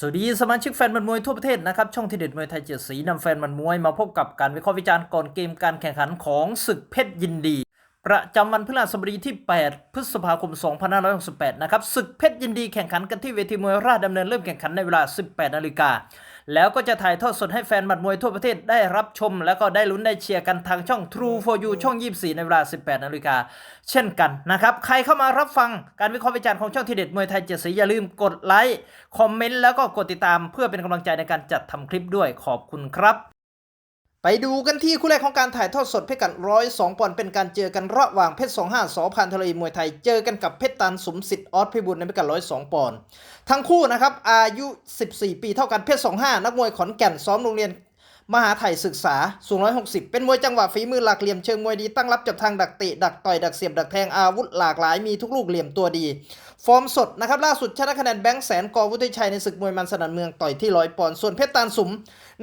สวัสดีสมาชิกแฟนมันมวยทั่วประเทศนะครับช่องที่เด็ดมวยไทยเจ็ดสีนำแฟนมันมวยมาพบกับการวิเคราะห์วิจารณ์ก่อนเกมการแข่งขันของศึกเพชรยินดี ประจำวันพฤหัสบดีที่ 8 พฤษภาคม 2568 นะครับศึกเพชรยินดีแข่งขันกันที่เวทีมวยราชดำเนินเริ่มแข่งขันในเวลา 18 นาฬิกา แล้วก็จะถ่ายทอดสดให้แฟนหมัดมวยทั่วประเทศได้รับชม แล้วก็ได้ลุ้นได้เชียร์กันทางช่อง True for You ช่อง 24 ในเวลา 18นาฬิกาเช่นกันนะครับ ใครเข้ามารับฟังการวิเคราะห์วิจารณ์ของช่องทีเด็ดมวยไทยเจ็ดสีอย่าลืมกดไลค์คอมเมนต์แล้วก็กดติดตามเพื่อเป็นกำลังใจในการจัดทำคลิปด้วยขอบคุณครับ ไปดูกันที่คู่แรกของการถ่ายทอดสดเพชรกันร้อยสองปอนด์เป็นการเจอกันระหว่างเพชรสองห้าสอพันทะเลมวยไทยเจอกันกับเพชรตันสมสิทธิ์ออสพิบูลในเพชรกันร้อยสองปอนด์ทั้งคู่นะครับอายุ 14 ปีเท่ากันเพชรสองห้านักมวยขอนแก่นซ้อมโรงเรียน มหาไทยศึกษา สูง 160 เป็นมวยจังหวะฝีมือหลักเหลี่ยมเชิงมวยดีตั้งรับจับทางดักเตะดักต่อยดักเสียบดักแทงอาวุธหลากหลายมีทุกลูกเหลี่ยมตัวดี ฟอร์มสดนะครับล่าสุดชนะคะแนนแบงค์แสนกอวุฒิชัยในศึกมวยมันสนันเมืองต่อยที่ร้อยปอนด์ส่วนเพชรตาลสุม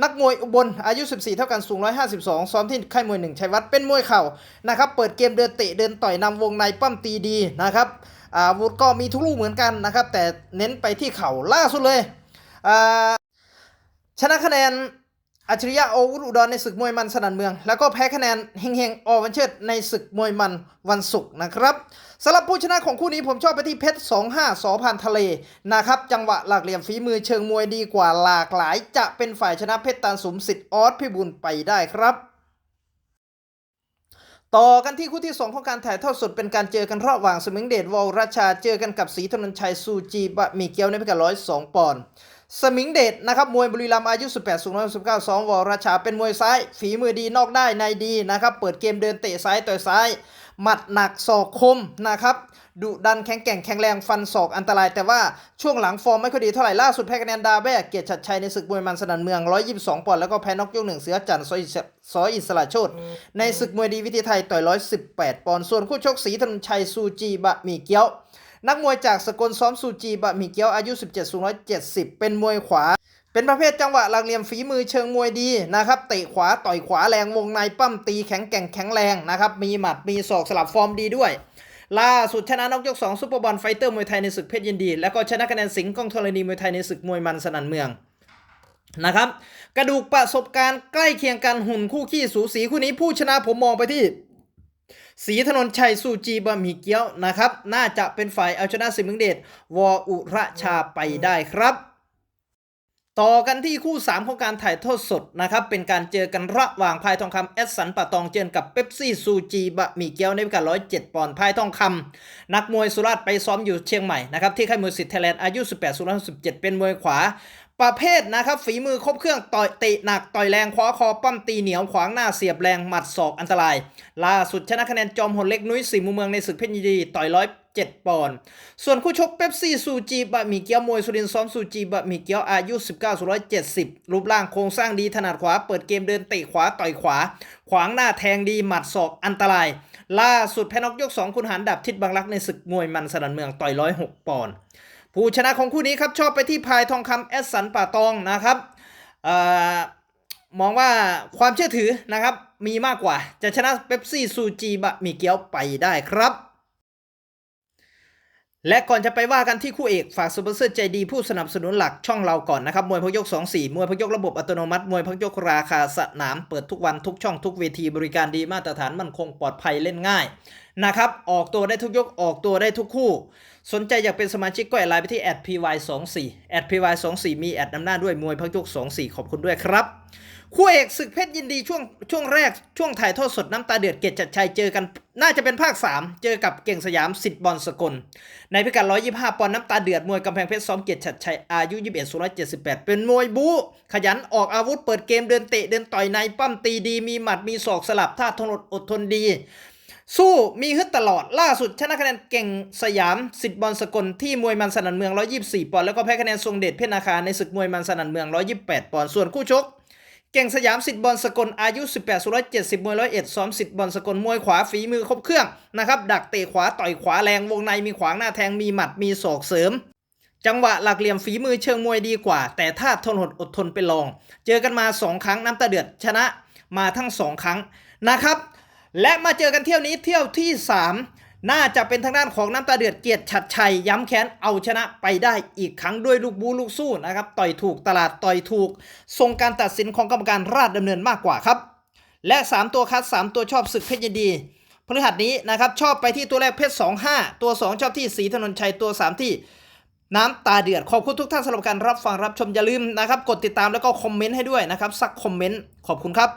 นักมวยอุบลอายุ 14 เท่ากันสูง 152 ซ้อมที่ค่ายมวยหนึ่งชัยวัฒน์เป็นมวยเข่านะครับเปิดเกมเดินเตะเดินต่อยนำวงในปั้มตีดีนะครับอาวุธก็มีทุกลูกเหมือนกันนะครับแต่เน้นไปที่เข่าล่าสุดเลยชนะคะแนน อัจฉริยะโอวุฒอุดรในศึกมวยมันสนั่นเมือง แล้วก็แพ้คะแนนเฮงเฮงอวันเชิดในศึกมวยมันวันศุกร์นะครับสำหรับผู้ชนะของคู่นี้ผมชอบไปที่เพชร 25สอพันทะเลนะครับ จังหวะหลากเหลี่ยมฝีมือเชิงมวยดีกว่าหลากหลาย จะเป็นฝ่ายชนะเพชรตาลสมสิทธิ์ออสพิบูลไปได้ครับต่อกันที่คู่ที่ 2 ของการถ่ายทอดสดเป็นการเจอกันระหว่างสมิงเดชวอลราชาเจอกันกับศรีธนนชัยซูจีบะหมี่เกียวในพิกัด102ปอนด์ สมิงเดชนะครับมวยบุรีรัมย์อายุ 18 สูง119 2วอราชาเป็นมวยซ้าย ฝีมือดีนอกได้ในดีนะครับเปิดเกมเดินเตะซ้ายต่อยซ้าย หมัดหนักศอกคมนะครับดุดันแข็งแกร่งแข็งแรงฟันศอกอันตราย แต่ว่าช่วงหลังฟอร์มไม่ค่อยดีเท่าไหร่ล่าสุดแพ้คะแนนดาแบ้เกียรติชัดชัยในศึกมวยมันสนันเมือง 122 ปอนด์แล้วก็แพ้นอกยกหนึ่งเสือจันทร์ซอยอิสซอยอิสระโชตในศึกมวยดีวิธีไทยต่อย 118 ปอนด์ส่วนคู่ชกสีธนนชัยซูจีบะหมี่เกี๊ยว นักมวยจากสกลซ้อมซูจีบะหมี่เกี๊ยวอายุ 17สูง170 เป็นมวยขวา เป็นประเภทจังหวะหลักเหลี่ยมฝีมือเชิงมวยดีนะครับ เตะขวาต่อยขวาแรงวงในปั้มตีแข็งแกร่งแข็งแรงนะครับ มีหมัดมีศอกสลับฟอร์มดีด้วย ล่าสุดชนะนกยก 2ซุปเปอร์บอลไฟเตอร์มวยไทยในศึกเพชรยินดี แล้วก็ชนะคะแนนสิงห์กองธรณีมวยไทยในศึกมวยมันสนันเมืองนะครับ กระดูกประสบการณ์ใกล้เคียงกันหุ่นคู่ขี้สูสีคู่นี้ผู้ชนะผมมองไปที่ สีถนนชัยสูจีบะหมี่เกี๊ยวนะครับ น่าจะเป็นฝ่ายเอาชนะสิมิงเดชวออุระชาไปได้ครับต่อกันที่คู่ 3 ของการถ่ายทอดสดนะครับ เป็นการเจอกันระหว่างพายทองคำแอสสันปะตองเจอกับเป๊ปซี่ซูจีบะหมี่เกี๊ยวในพิกัด107 ปอนด์พายทองคำนักมวยสุราษฎร์ไปซ้อมอยู่เชียงใหม่นะครับ ที่ค่ายมวยสิทธิ์ไทยแลนด์อายุ 18 สุรา17 เป็นมวยขวา ประเภทนะครับฝีมือครบเครื่องต่อยเตะหนักต่อยแรงคว้าคอปั้มตีเหนียวขวางหน้าเสียบแรงหมัดศอกอันตราย ล่าสุดชนะคะแนนจอมหนเล็กนุ้ยสีมุมเมืองในศึกเพชรยินดีต่อยร้อยเจ็ดปอนด์ส่วนคู่ชกเป๊ปซี่ซูจีบะหมี่เกี๊ยวมวยสุรินทร์ซ้อมซูจีบะหมี่เกี๊ยวอายุ 19สุร้อยเจ็ดสิบรูปร่างโครงสร้างดีถนัดขวา เปิดเกมเดินเตะขวาต่อยขวา ขวางหน้าแทงดีหมัดศอกอันตราย ล่าสุดแพนอกยกสองคุณหันดับทิศบางรักในศึกมวยมันสนันเมืองต่อยร้อยหกปอนด์ ผู้ชนะของคู่นี้ครับชอบไปที่พายทองคำแอสสันป่าตองนะครับออมองว่าความเชื่อถือนะครับมีมากกว่าจะชนะเป๊ปซี่ซูจีบะมีเกียวไปได้ครับ และก่อนจะไปว่ากันที่คู่เอกฝากสปอนเซอร์ใจดีผู้สนับสนุนหลักช่องเราก่อนนะครับมวยพกยก 24 มวยพกยกระบบอัตโนมัติ มวยพกยกราคาสนาม เปิดทุกวันทุกช่องทุกเวทีบริการดีมาตรฐานมั่นคงปลอดภัยเล่นง่าย นะครับ ออกตัวได้ทุกยกออกตัวได้ทุกคู่ สนใจอยากเป็นสมาชิกก็แอดไลน์ไปที่ @py24 @py24 มีแอดนำหน้าด้วยมวยพักยก 24 ขอบคุณด้วยครับคู่เอกศึกเพชรยินดีช่วงช่วงแรกช่วงถ่ายทอดสดน้ำตาเดือดเกตจัดชัยเจอกัน น่าจะเป็นภาค 3 เจอกับเก่งสยามสิทธิ์บอลสกล ในพิกัด 125 ปอนด์น้ำตาเดือดมวยกำแพงเพชรซ้อมเกียรติชัดชัยอายุ 21สุ178 เป็นมวยบู๊ขยันออกอาวุธเปิดเกมเดินเตะเดินต่อยในปั้มตีดี มีหมัดมีศอกสลับท่าทนอดอดทนดี สู้มีฮึดตลอดล่าสุดชนะคะแนนเก่งสยามสิทธิ์บอลสกลที่มวยมันสนันเมือง 124 ปอนด์แล้วก็แพ้คะแนนทรงเดชเพชรนาคาในศึกมวยมันสนันเมือง 128 ปอนด์ส่วนคู่ชก เก่งสยามสิทธิ์บอลสกลอายุ 18สุร70 มวย 101ซ้อมสิทธิ์บอลสกลมวยขวาฝีมือครบเครื่องนะครับดักเตะขวาต่อยขวาแรงวงในมีขวางหน้าแทงมีหมัดมีศอกเสริมจังหวะหลักเหลี่ยมฝีมือเชิงมวยดีกว่า แต่ถ้าทนหดอดทนเป็นรอง เจอกันมา 2 ครั้งน้ำตาเดือดชนะมาทั้ง 2 ครั้งนะครับ และมาเจอกันเที่ยวนี้เที่ยวที่ 3 น่าจะเป็นทางด้านของน้ำตาเดือดเกียรติชัดชัย ย้ำแค้นเอาชนะไปได้อีกครั้งด้วยลูกบูลูกสู้นะครับ ต่อยถูกตลาดต่อยถูก ทรงการตัดสินของกรรมการราชดำเนินมากกว่าครับ และ 3 ตัวคัด 3 ตัวชอบศึกเพชรยินดีพฤหัสนี้นะครับชอบไปที่ตัวแรกเพชร25 ตัว 2 ชอบที่ศรีถนนชัยตัว 3 ที่น้ำตาเดือดขอบคุณทุกท่านสำหรับการรับฟังรับชมอย่าลืมนะครับ กดติดตามแล้วก็คอมเมนต์ให้ด้วยนะครับ สักคอมเมนต์ขอบคุณครับ